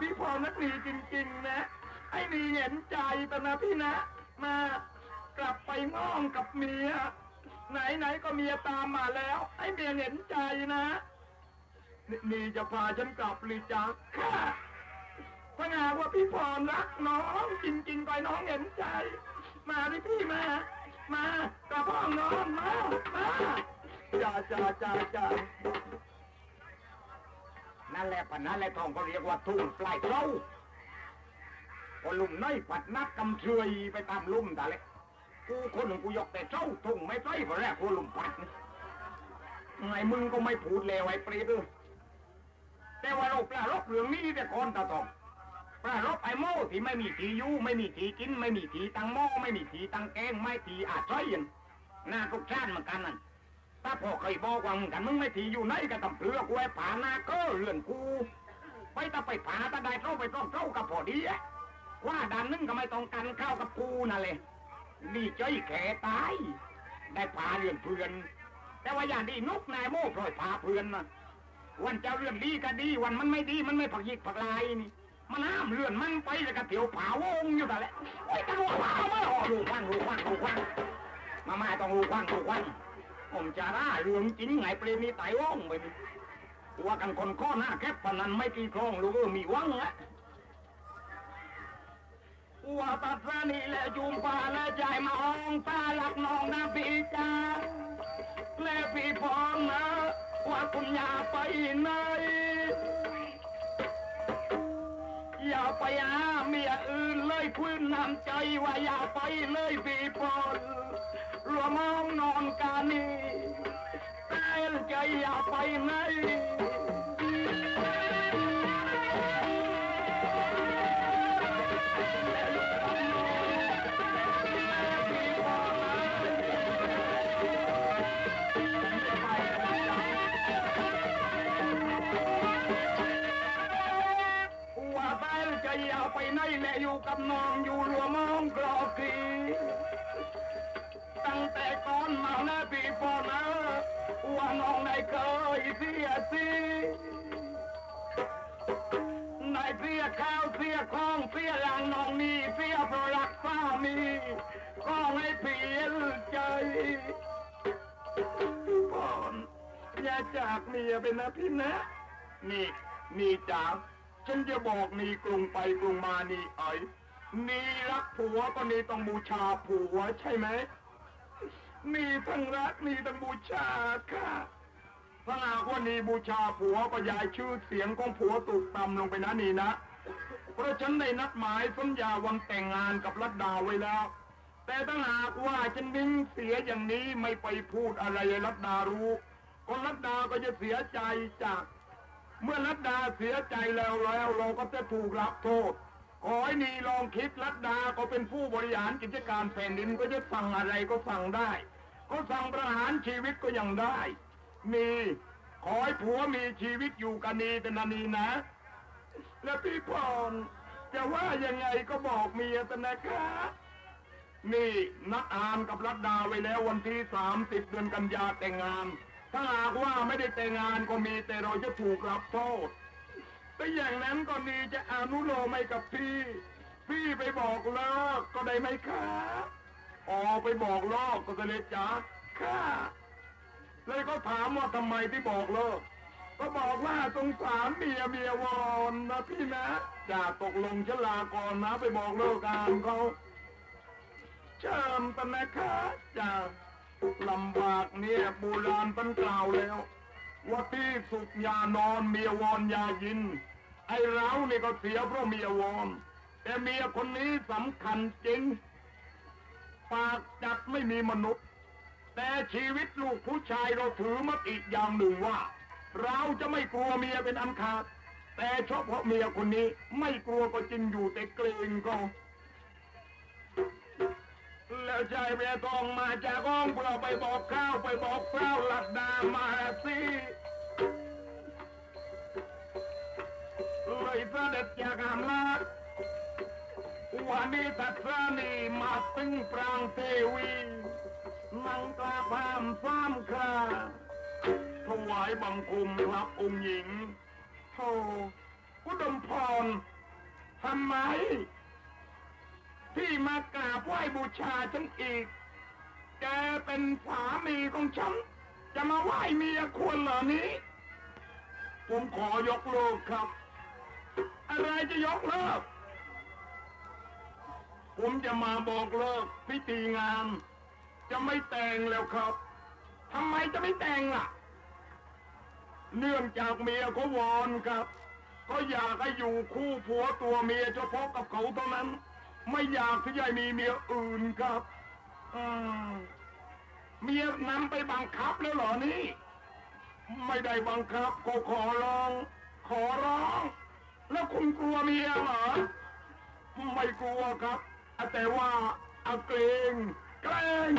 พี่พรนักนีจริง ๆ นะ ไอ้นีเห็นใจตนะพี่นะ มากลับไปง้องกับเมีย ไหนๆก็เมียตามมาแล้ว ไอ้เมียเห็นใจนะนี่จะพาฉันกลับหรือจ๊ะค่ะถ้าหากว่าพี่พรรักน้องจริงๆไปน้องเห็นใจ มาดิพี่มา มากระพ้องน้องมามาจ้าจ้าจ้าจ้า นั่นแหละปัญหาแหละทองก็เรียกว่าทุ่งปลายเท้าพอลุ่มน้อยปัดนักกำเชยไปตามลุ่มแต่เล็กกูคนหนึ่งกูยกแต่เจ้าทุ่งไม่ใช่พอแรกกูลุ่มปัดไงมึงก็ไม่พูดเลวไอ้ปรตเออแต่ว่าเราปลารบเรื่องนี้แต่ก่อนตาตองปลารบไอ้โม่ที่ไม่มีทีอยู่ไม่มีทีกิน ไม่มีทีตังหม้อไม่มีทีตังแกงไม่ทีอาจใช้ยันหน้าทุกชาติเหมือนกันนั่น ถ้าพ่อเคยบอกว่ามึงกันมึงไม่ทีอยู่ไหนก็ต้องเปลือกไว้ผาหน้าก็เลื่อนกู ไปถ้าไปผาถ้าได้เข้าไปต้องเข้ากับพอดีว่าด่านนึงก็ไม่ต้องกันเข้ากับกูนั่นเลยนี่ใจแขตาย ได้ผาเลื่อนเพื่อน แต่ว่าอย่างดีนุกนายโม่พลอยผาเพื่อนนะวันเจ้าเรื่องดีก็ดีวันมันไม่ดีมันไม่ผักยิกผักลายนี่มันห้ามเลื่อนมันไปแล้วก็เถียวผาวงอยู่แต่ละโอ้ยตะลุกว้าวมาอ๋อลูกว่างลูกว่างลูกว่างมามาต้องลูกว่างลูกว่าง ผมจะร่าเรื่องจริงไงเปรมนี่ไต่ว่องไปนี่ว่ากันคนข้อหน้าแคบพนันไม่กี่ครองลูกเออมีวังละว่าตัดสนีและจุมปาและใจมาห้องตาหลักน้องนะพี่จ้าและพี่พอมนะ ว่าคุณย่าไปไหน อย่าไปหาเมียอื่นเลยพื้นน้ำใจว่าอย่าไปเลยพี่พรรวมองนอนกานี่แต่ใจอย่าไปไหน นองอยู่รวมองกรอกกีตั้งแต่ก่อนมานะพี่พอนะว่าน้องได้เคยเสียสินายเสียข้าวเสียของเสียหลังน้องนี่เสียเพราะรักสามีก็ให้เพียนใจพี่พรอย่าจากเมียไปนะพี่นะ นี่นี่จ๋าฉันจะบอกนี่กรุงไปกรุงมานี่ไอ้ นี่รักผัวก็นี่ต้องบูชาผัวใช่ไหมนี่ทั้งรักนี่ต้องบูชาค่ะถ้าหากว่านี่บูชาผัวก็ยายชื่อเสียงของผัวตกต่ำลงไปนะนี่นะ เพราะฉันได้นัดหมายสัญญาวันแต่งงานกับรัตดาไว้แล้ว แต่ถ้าหากว่าฉันนิ่งเสียอย่างนี้ไม่ไปพูดอะไรรัตดารู้ก็รัตดาก็จะเสียใจจาก เมื่อรัตดาเสียใจแล้วแล้วเราก็จะถูกรับโทษ ขอให้นีลองคิดรัตดาก็เป็นผู้บริหารกิจการแผ่นดินก็จะสั่งอะไรก็สั่งได้ ก็สั่งประหารชีวิตก็ยังได้ มีขอให้ผัวมีชีวิตอยู่กันนีเป็นนานีนะ แล้วพี่พรจะว่ายังไงก็บอกเมียแต่นะคะนี่นัดอานกับรัตดาไว้แล้ววันที่สามสิบเดือนกันยาแต่งงาน ถ้าหากว่าไม่ได้แต่งงานก็มีแต่เราจะถูกรับโทษ แต่อย่างนั้นก็ดีจะอนุโลมให้กับพี่ พี่ไปบอกเลิกก็ได้ไหมคะอ๋อไปบอกเลิกก็เลยจ้าค่ะ เลยก็ถามว่าทำไมที่บอกเลิกก็บอกว่าสงสารเมียเมียวอนนะพี่นะจะตกลงชะลาก่อนนะไปบอกเลิกกันเขาเชิญปนะคะจะลำบากเนี่ยโบราณท่านกล่าวแล้ว ว่าที่สุขยานอนเมียวอนยายิน ไอ้เรานี่ก็เสียเพราะเมียวอนแต่เมียคนนี้สำคัญจริง ปากจัดไม่มีมนุษย์ แต่ชีวิตลูกผู้ชายเราถือมติอย่างหนึ่งว่า เราจะไม่กลัวเมียเป็นอันขาด แต่เฉพาะเมียคนนี้ไม่กลัวก็จริงอยู่แต่เกรงก็แล้วชายเมียทองมาจากห้องเพื่อไปบอกข้าวไปบอกเฝ้าหลักดามาสิ เสด็จจากอำนาจวันนี้ตัดสานีมาตึงปรางเทวีนังกลาพามซ้ำคราถวายบังคมรับองค์หญิงโธ่อุดมพรทำไม ที่มากราบไหว้บูชาฉันอีก แกเป็นสามีของฉัน จะมาไหว้เมียควรเหล่านี้ ผมขอยกเลิกครับ อะไรจะยกเลิก ผมจะมาบอกเลิกพิธีงาน จะไม่แต่งแล้วครับทำไมจะไม่แต่งล่ะ เนื่องจากเมียเขาวอนครับ ก็อยากให้อยู่คู่ผัวตัวเมียเฉพาะกับเขาเท่านั้น ไม่อยากที่จะมีเมียอื่นครับเมียนำไปบังคับแล้วเหรอนี่ ไม่ได้บังคับก็ขอร้อง ขอ เมียเหรอ ไม่กลัวครับ แต่ว่าอาเกรงเกรง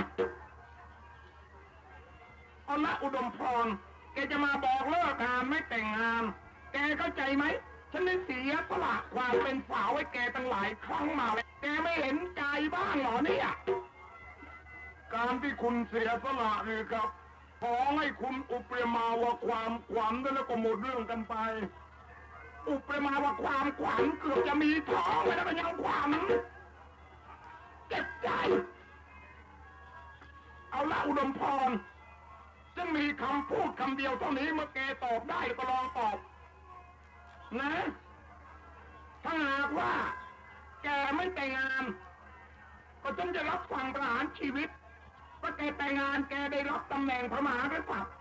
เอาละอุดมพรแกจะมาบอกเลิกงานไม่แต่งงาน แกเข้าใจไหม ฉันได้เสียสละความเป็นสาวให้แกตั้งหลายครั้งมาแล้วแกไม่เห็นใจบ้างเหรอเนี่ย การที่คุณเสียสละนี่ครับ ขอให้คุณอุปมาว่าความขวัญแล้วก็หมดเรื่องกันไป อุปมาว่าความขวัญเกือบจะมีท้องแล้วก็ยังขวัญเจ็บใจ เอาละอุดมพรฉันมีคำพูดคำเดียวเท่านี้เมื่อแกตอบได้ก็ลองตอบ นะ ถ้าหากว่า แกไม่แต่งงาน ก็ฉันจะรับสั่งประหารชีวิตว่าแกแต่งงานแกได้รับตำแหน่งพระมหากษัตริย์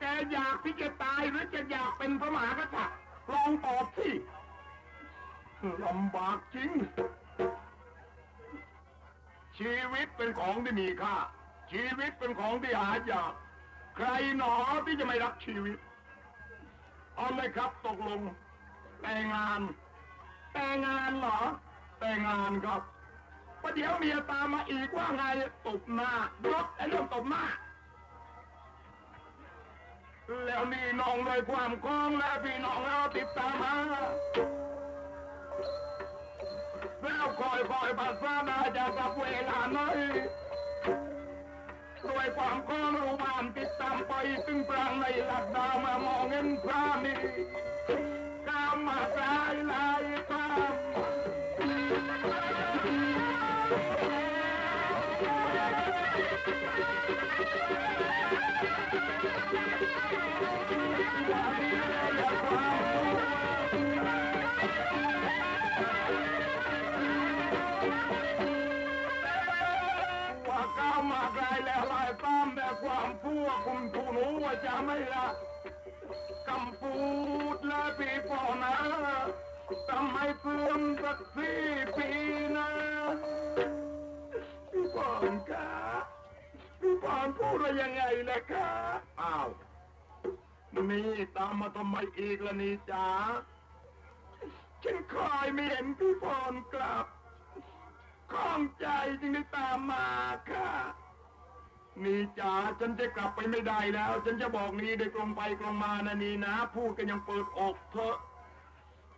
แกอยากที่จะตายหรือจะอยากเป็นพระมหากษัตริย์ ลองตอบสิลำบากจริง ชีวิตเป็นของที่มีค่า ชีวิตเป็นของที่หายาก ใครหนอที่จะไม่รักชีวิต เอาเลยครับตกลง แต่งงาน แต่งงานเหรอ แต่งงานครับประเดี๋ยวเมียตามมาอีกว่าไงตบหน้ายกไอ้เรื่องตบหน้า แล้วนี่น้องเลยความคล้องและพี่น้องเราติดตามมาแล้วคอยคอยภาษาดาจะกับเวลาหน่อยด้วยความคล้องรูบานติดตามไปถึงปรางในหลักดาวมามองเห็นพระนี่ ยังไงล่ะคะอ้าว นี่ตามมาทำไมอีกล่ะนี่จ๋าฉันคอยไม่เห็นพี่พรกลับข้องใจจึงได้ตามมาค่ะ นี่จ๋าฉันจะกลับไปไม่ได้แล้ว ฉันจะบอกนี่ได้ตรงไปตรงมานะนี่นะ พูดกันยังเปิดอกเถอะ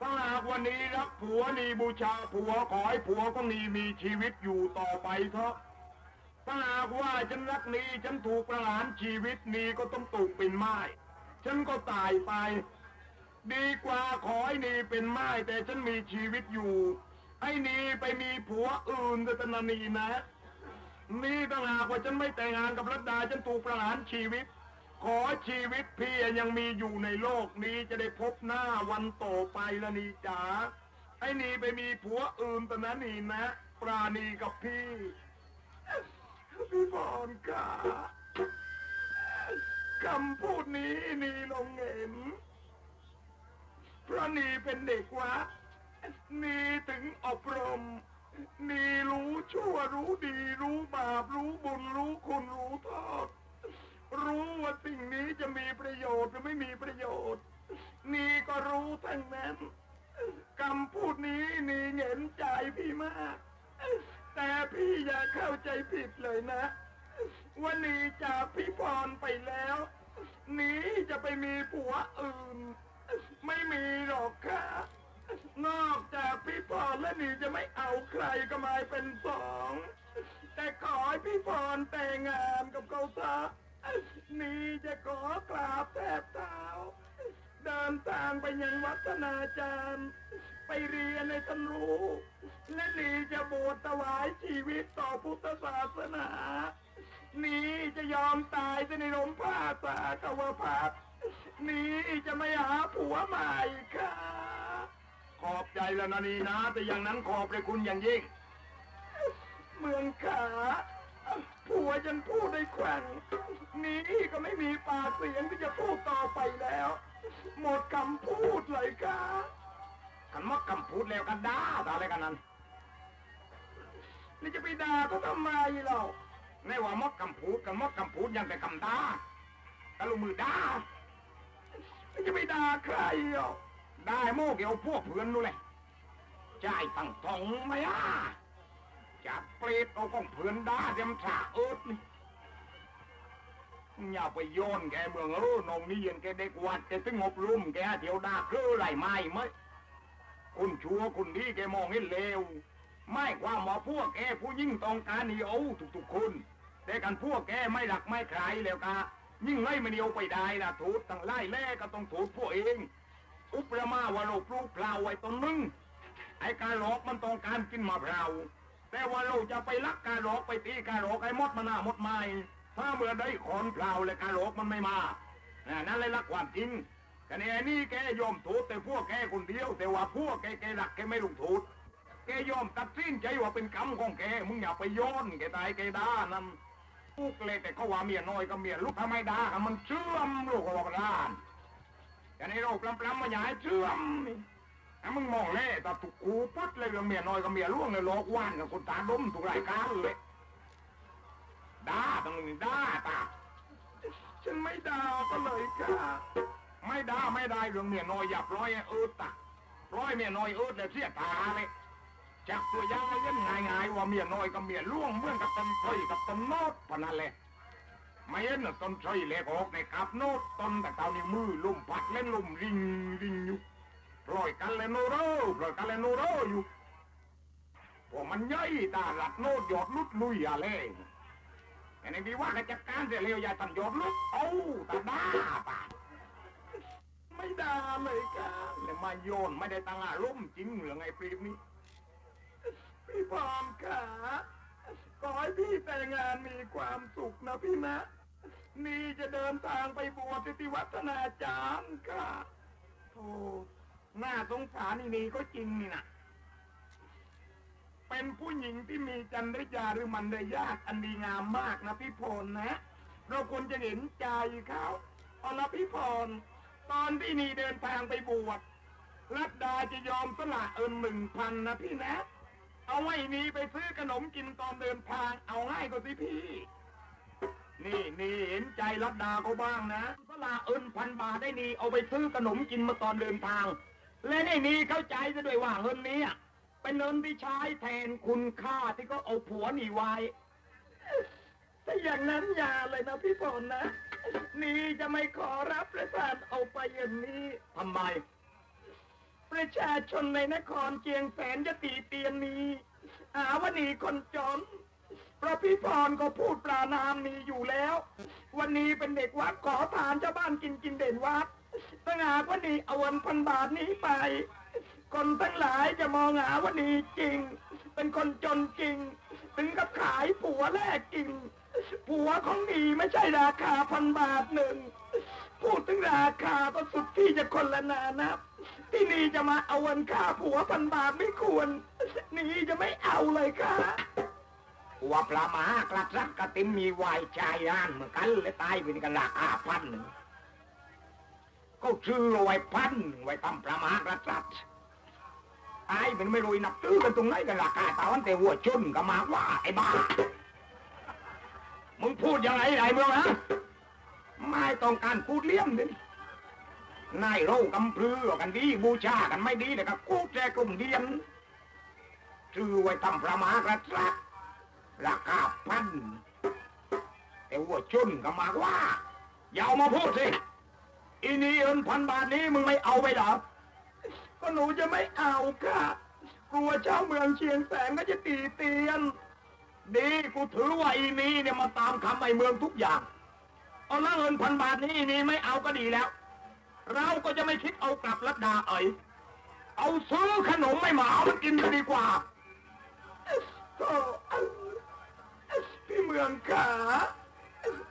ถ้าหากวันนี้รักผัวนี่บูชาผัวขอให้ผัวของนี่มีชีวิตอยู่ต่อไปเถอะ ถ้าหากว่าฉันรักนี่ฉันถูกประหารชีวิตนี่ก็ต้องตกเป็นไม้ฉันก็ตายไป ดีกว่าขอให้นีเป็นไม้แต่ฉันมีชีวิตอยู่ไอ้นีไปมีผัวอื่นแต่ตนานีนะ นี่ต่างหากว่าฉันไม่แต่งงานกับรัตดาฉันถูกประหารชีวิต ขอชีวิตพี่ยังมีอยู่ในโลกนี้จะได้พบหน้าวันต่อไปละนีจ๋าไอ้นีไปมีผัวอื่นแต่นั้นนีนะ ปราณีกับพี่ พี่พรค่ะคำพูดนี้นีลงเห็น เพราะนีเป็นเด็กวัดนีถึงอบรม นีรู้ชั่วรู้ดีรู้บาปรู้บุญรู้คุณรู้โทษรู้ว่าสิ่งนี้จะมีประโยชน์หรือไม่มีประโยชน์ นี่ก็รู้ทั้งนั้นคำพูดนี้นี่เห็นใจพี่มาก แต่พี่อย่าเข้าใจผิดเลยนะว่านี่จากพี่พรไปแล้วนีจะไปมีผัวอื่น ไม่มีหรอกค่ะนอกจากพี่พรและนีจะไม่เอาใครก็มาเป็นสอง แต่ขอให้พี่พรแต่งงานกับเขาซะนีจะขอกราบแทบเท้าเดินทางไปยังวัฒนาจารย์ ไปเรียนในท่านรู้ และนีจะบวชถวายชีวิตต่อพุทธศาสนานี่จะยอมตายจะในลมผ้าสากวพัดนี่จะไม่หาผัวใหม่ค่ะ ขอบใจแล้วนะนี่นะ แต่อย่างนั้นขอบเลยคุณอย่างยิ่ง เมืองขาผัวฉันพูดได้แขว่งนี่ก็ไม่มีปากเสียงที่จะพูดต่อไปแล้ว หมดคำพูดเลยค่ะ กันมดคำพูดแล้วกันด้าอะไรกันนั้นนี่จะไปด่าเขาทำไมเราในว่ามดคำพูดกันมดคำพูดยังแต่คำด้าตะลุมือด้านี่จะไปด่าใครอะได้โม่เกี่ยวพวกเพื่อนนู่นเลยจ่ายตั้งทองไหมอะจับเปรตเอาของเพื่อนด้าเตรียมฉาเอิดนี่อย่าไปโยนแกเมืองเออนองนี่ยังแกเด็กวัดแกตึงงบรุ่มแกเที่ยวด่าคือไรไม่ไหม คุณชัวคุณดีแกมองเห็นเลวไม่ความว่าพวกแกผู้ยิ่งต้องการนี่เอาทุกๆคน แต่กันพวกแกไม่หลักไม่ใครแล้วกะยิ่งไล่มันเดียวไปได้นะทูตตั้งไล่แล่ก็ต้องทูตพวกเอง อุปมาว่าเราปลูกเปล่าไว้ต้นนึงไอ้การหลอกมันต้องการกินมะพร้าวแต่ว่าเราจะไปลักการหลอกไปตีการหลอกไอ้มดมาหน้ามดไม้ถ้าเมื่อได้ขอนเปล่าเลยการหลอกมันไม่มานั่นเลยลักความจริง กันไอ้นี่แกยอมถูดแต่พวกแกคนเดียว แต่ว่าพวกแกแกหลักแกไม่ลงถูดแกยอมตัดสินใจว่าเป็นกรรมของแกมึงอย่าไปย้อนแกตายแกด่านั่นลูกเลยแต่เขาว่าเมียน้อยก็เมียลูกทำไมด่ามันเชื่อมลูกก็บอกด่านแต่ในโลกลำปลำมาอย่าให้เชื่อมนี่ถ้ามึงมองเล่ตาตุกกูปั๊ดเลยกับเมียน้อยกับเมียล่วงเลยโลกว่านกับคนตาดมถูกรายการเลยด่าตรงนี้ด่าตาฉันไม่ด่าก็เลยค่ะ ไม่ได่าไม่ได้เรื่องเมียน้อยหยับร้อยเอิดตาร้อยเมียน้อยเอิดเลยเสียตาเลยจับตัวยางให้ยันง่ายๆว่าเมียน้อยกับเมียล่วงเมื่อนกับต้นไทรกับต้นโนดพนันเลยไม่เห็นน่ะต้นไทรเล็กออกในกับโนดต้นแต่เตานี่มือลุ่มพัดเล่นลุ่มริงริงอยู่ปล่อยกันเลยโนโรปล่อยกันเลยโนโรอยู่พวกมันย่อยตาหลัดโนดหยอดลุดลุยอะไรอันนี้ดีว่ากันจัดการเสียเร็วยาตันหยอดลุดเอาตาด้าปา ไม่ด่าเลยค่ะเลยมาโยนไม่ได้ตั้งอารมณ์จริงเหลืองไอ้ปรีบนี้พี่พรขาขอให้พี่แต่งงานมีความสุขนะพี่นะ นี่จะเดินทางไปบวชที่วัฒนาจารย์ค่ะโธ่หน้าสงสารนี่นี่ก็จริงนี่นะเป็นผู้หญิงที่มีจันทยาหรือมันได้ยากอันดีงามมากนะพี่พลนะ เราควรจะเห็นใจเขาเอาละพี่พร ตอนที่นีเดินทางไปบวชรัตดาจะยอมสละเอินหนึ่งพันนะพี่นะ เอาไว้นีไปซื้อขนมกินตอนเดินทางเอาให้ก็สิพี่ นี่นี่เห็นใจรัตดาเขาบ้างนะสละเอินพันบาทได้นีเอาไปซื้อขนมกินมาตอนเดินทาง และในนี้เข้าใจซะด้วยว่าเงินนี้อะเป็นเงินที่ใช้แทนคุณค่าที่เขาเอาผัวหนีไว้ ถ้าอย่างนั้นอย่าเลยนะพี่พรนะ นี่จะไม่ขอรับประทานเอาไปอย่างนี้ ทำไม ประชาชนในนครเชียงแสนจะตีเตียนนี้หาว่านี่คนจนเพราะพี่พรก็พูดปลานามนี้อยู่แล้ว วันนี้เป็นเด็กวัดขอทานเจ้าบ้านกินกินเด่นวัดถ้าหากว่านี่เอาวันพันบาทนี้ไป คนทั้งหลายจะมองหาว่านี่จริง เป็นคนจนจริง ถึงกับขายผัวแลกกิน ผัวของดีไม่ใช่ราคาพันบาทหนึ่ง พูดถึงราคาก็สุดที่จะคนละนานับ ที่นี่จะมาเอาเงินค่าผัวพันบาทไม่ควร นี่จะไม่เอาเลยค่ะว่าพระมากษัตริย์กติมมีวายชายานเหมือนกันเลยตายเป็นกันราคาพันหนึ่งก็ซื้อไว้พันไว้ทำพระมากษัตริย์ตายเป็นไม่รู้นับซื้อกันตรงไหนกันราคาตาวันแต่หัวชนก็มาว่าไอ้บ้า มึงพูดยังไงไอ้เมืองฮะไม่ต้องการพูดเลี้ยมเลยนายโรกำพรือกันดีบูชากันไม่ดีเลยครับกูแจกลุ่มเดียนซื้อไว้ทำพระมหากษัตริย์ราคาพันแต่ว่าชุนก็มาว่า อย่าเอามาพูดสิอีนี่เอินพันบาทนี้มึงไม่เอาไปหรอ ก็หนูจะไม่เอาค่ะกลัวเจ้าเมืองเชียงแสนก็จะตีเตียน ดีกูถือว่าอีนี่เนี่ยมาตามคำไอ้เมืองทุกอย่าง เอาละเงินพันบาทนี้นี่ไม่เอาก็ดีแล้ว เราก็จะไม่คิดเอากลับลัดดาเอ๋ยเอาซื้อขนมไม่หมาเอามากินจะดีกว่าโอ้พี่เมืองขา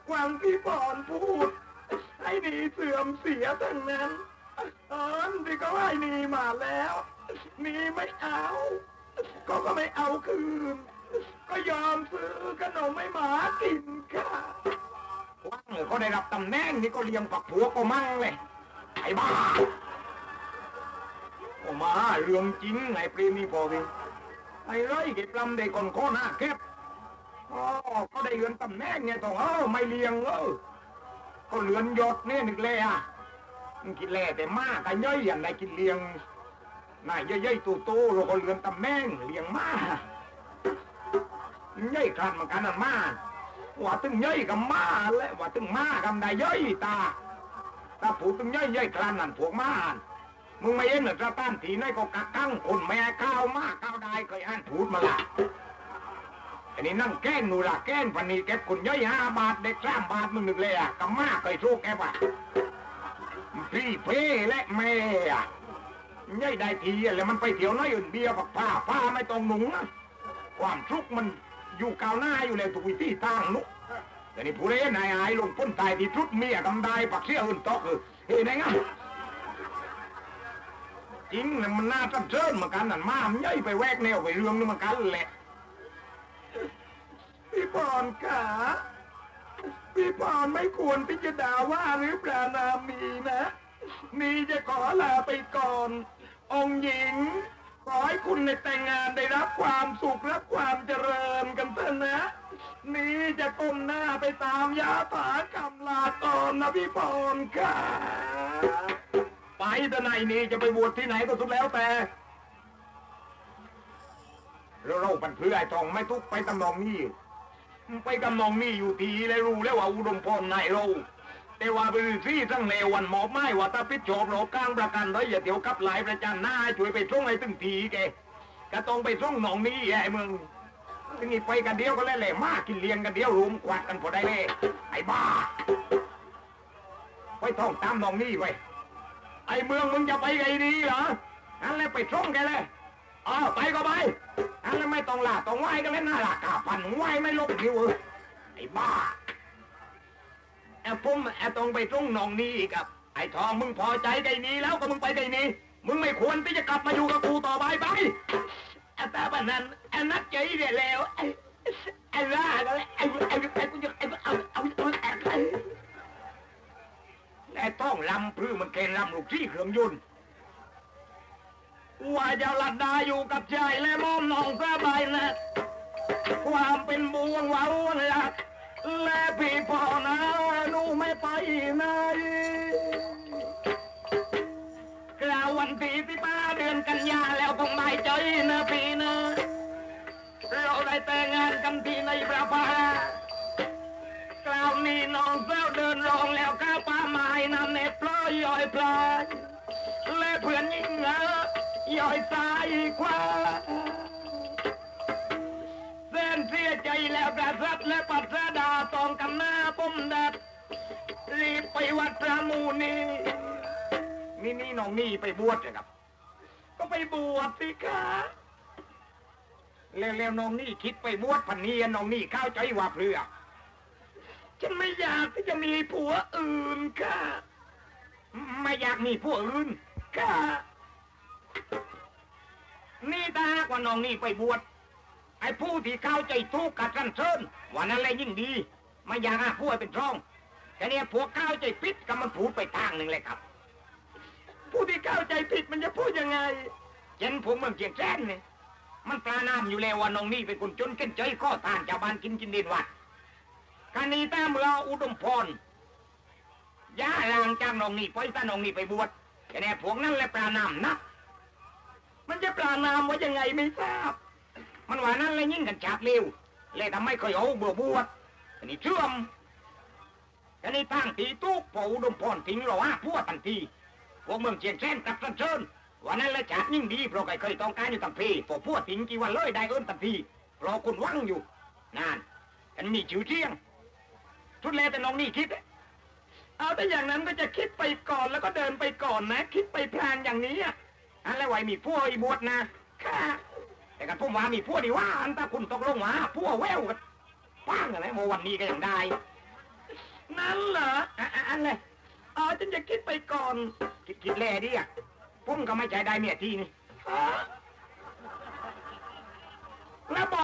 ควังพี่บอนพูดให้ดีเสื่อมเสียทั้งนั้นตอนที่เขาให้นีมาแล้ว นีไม่เอา ก็ก็ไม่เอาคืน ก็ยอมซื้อขนมให้หมากินค่ะว่างเลยก็ได้รับตำแหน่งนี่ก็เลี้ยงปักผัวก็มั่งเลยไอ้บ้าโอ้มาเรื่องจริงไอ้ปรีมีพอพี่ไอ้ร้อยเก็บลำได้ก่อนข้อหน้าเก็บอ๋อก็ได้เรือนตำแหน่งไงต้องเออไม่เลี้ยงเออก็เรือนยศเนี่ยนึกเลยอะกินแล่แต่มากไอ้ย่อยอย่างไรกินเลี้ยงนายย่อยๆตู่ๆเราก็เรือนตำแหน่งเลี้ยงมาก ย่อยครันมือนกันนั่นมาว่าตึงย่อยกับมาและว่าตึงมากับได้ย่อยตาถ้าผูตึงย่อยย่อยกลานนั่นพวกมามึงไม่เห็นหรอจะต้านทีน้อยก็กักกั้งคนแม่ข้าวมาข้าวได้เคยอ่านพูดมาละอันนี้นั่งแก้งหนูละแก้งพันนี้เก็บคนย่อยห้าบาทเด็กสามบาทมึงนึกเลยอะกับมาเคยสู้แกปะพี่เพ่และแม่อะย่อยได้ทีแล้วมันไปเที่ยวน้อยอื่นเบียร์กับผ้าผ้าไม่ต้องหนุงนะความทุกข์มัน อยู่กาวหน้าอยู่แล้วทุกวิธีทางนุกแต่นี่ผู้เล่นนายอายลงพ้นตายที่ทุดเมียกำได้ปักเสียอื่นตอกคือเฮ้ยไงงั้นจริงนะมันน่าจะเชิญเหมือนกันนั่นมามันย่อยไปแวกแนวไปเรื่องนึงเหมือนกันแหละพี่ปอนขาพี่ปอนไม่ควรที่จะด่าว่าหรือปรานามีนะมีจะขอลาไปก่อน องค์หญิง ขอให้คุณในแต่งงานได้รับความสุขและความเจริญกันเถอะนะ นี่จะก้มหน้าไปตามยาถากำลาก่อนนะพี่ปอนค่ะไปแต่ไหนนี่จะไปบวชที่ไหนก็สุดแล้วแต่แล้วเราปันเพื่อไอ้ทองไม่ทุกไปตำนองนี่ ไปกำนองนี่อยู่ทีเลยรู้แล้วว่าอุดมพรนายเรา แต่ว่าไปที่ทั้งเลววันหมอบไม้ว่าตาพิษโฉบเรากลางประกันเลยอย่าเดี๋ยวกับหลายประจันหน้าช่วยไปส่งไอ้ตึงทีแกก็ต้องไปส่งหนองนี่ไอ้เมืองถึงนี่ไปกันเดียวก็แล้วแหละมากกินเลี้ยงกันเดียวรุมกวาดกันพอได้เลยไอ้บ้าไปท่องตามหนองนี่ไปไอ้เมืองมึงจะไปไงดีเหรออันแล้วไปส่งแกเลยเออไปก็ไปอันแล้วไม่ต้องลาต้องไหวกันแล้วน่าลากาพันไหวไม่ลบดิวไอ้บ้า ไอ้ผมไอ้ต้องไปส่งหนองนี่อีกครับไอ้ทองมึงพอใจไกนี้แล้วก็มึงไปไกนี้มึงไม่ควรที่จะกลับมาอยู่กับกูต่อไปไปไอ้ตาบันนั้นไอ้นักใจเดียแล้วไอ้ไอ้ร่าก็เลยไอ้ไอ้ไอ้กูจะไอ้เอาเอาเอาแอบไอ้ไอ้ต้องลำพื้มันเกณฑ์ลำลูกที่เครื่องยนต์ว่าจะหลัดดาอยู่กับชายและมอมนองสบายนะความเป็นบวงวาวหลัก และพี่พ่อนะหนูไม่ไปไหนกล่าววันที่สิบห้าเดือนกันยาแล้วคงไม่ใจนะพี่นะเราได้แต่งงานกันที่ในประภากล่าวนี้น้องเจ้าเดินรองแล้วก้าวป้าไม้นำเน็ตปลอยย่อยปลายและเพื่อนยิ่งเงอย่อยตายควา แล้วกระสับและปัสดาตองกันหน้าปุ่มดัดรีบไปวัดพระมูนีนี่นี่น้องนี่ไปบวชเลยครับ ก็ไปบวชสิคะแล้วแล้วน้องนี่คิดไปบวชพันนี้น้องนี่เข้าใจว่าเพื่อฉันไม่อยากที่จะมีผัวอื่นค่ะไม่อยากมีผู้อื่นค่ะนี่ตาหากว่าน้องนี่ไปบวช ไอ้ผู้ที่เข้าใจทุกข์กัดกันเชิญวันนั้นแหละยิ่งดี ไม่อยากให้ผู้ให้เป็นช่อง แต่เนี่ยพวกเข้าใจปิดก็มันพูดไปทางหนึ่งเลยครับ ผู้ที่เข้าใจผิดมันจะพูดยังไงเช่นผมเมืองเชียงแสนเนี่ยมันปลานามอยู่แล้วว่าน้องนี่เป็นคนจนเกินใจข้อทานชาวบ้านกินกินเด่นวัดการนี้ตามเราอุดมพรย่าลางจ้างน้องนี่ไปตาน้องนี่ไปบวชแต่เนี่ยพวกนั้นแหละปลานามนะมันจะปรานามว่ายังไงไม่ทราบ มันว่านั้นเลยยิ่งกันฉากเร็วเลยทำให้เคยเอาเบื่อบวชอันนี้เชื่อมอันนี้ตั้งตีตุกพออุดมพรทิ้งราว่าพวทันทีพวกเมืองเชียงแสนกลับสันเชิญวันนั้นเลยฉากยิ่งดีเพราะใครเคยต้องการอยู่ตั้งพีพอพัวทิ้งกี่วันเลยได้เอิ้นทันทีเพราะคนหวังอยู่นานอันมีชื่อเชียงทุดแล้วแต่น้องนี่คิดเอาแต่อย่างนั้นก็จะคิดไปก่อนแล้วก็เดินไปก่อนนะ คิดไปพลางอย่างนี้อะอันแล้วไว้มีพวกอีบวชนะค่ะ แต่กันพุ่มว่ามีพวกดีว่าอันตาคุณตกลงมาพวกแววกันป้างอะไรโมวันนี้ก็ยังได้ นั่นเหรออะอะอันเลยอ๋อฉันจะคิดไปก่อน คิดคิดแล่ดิอะผมก็ไม่ใจได้เมียทีนี่ฮะแล้วบอก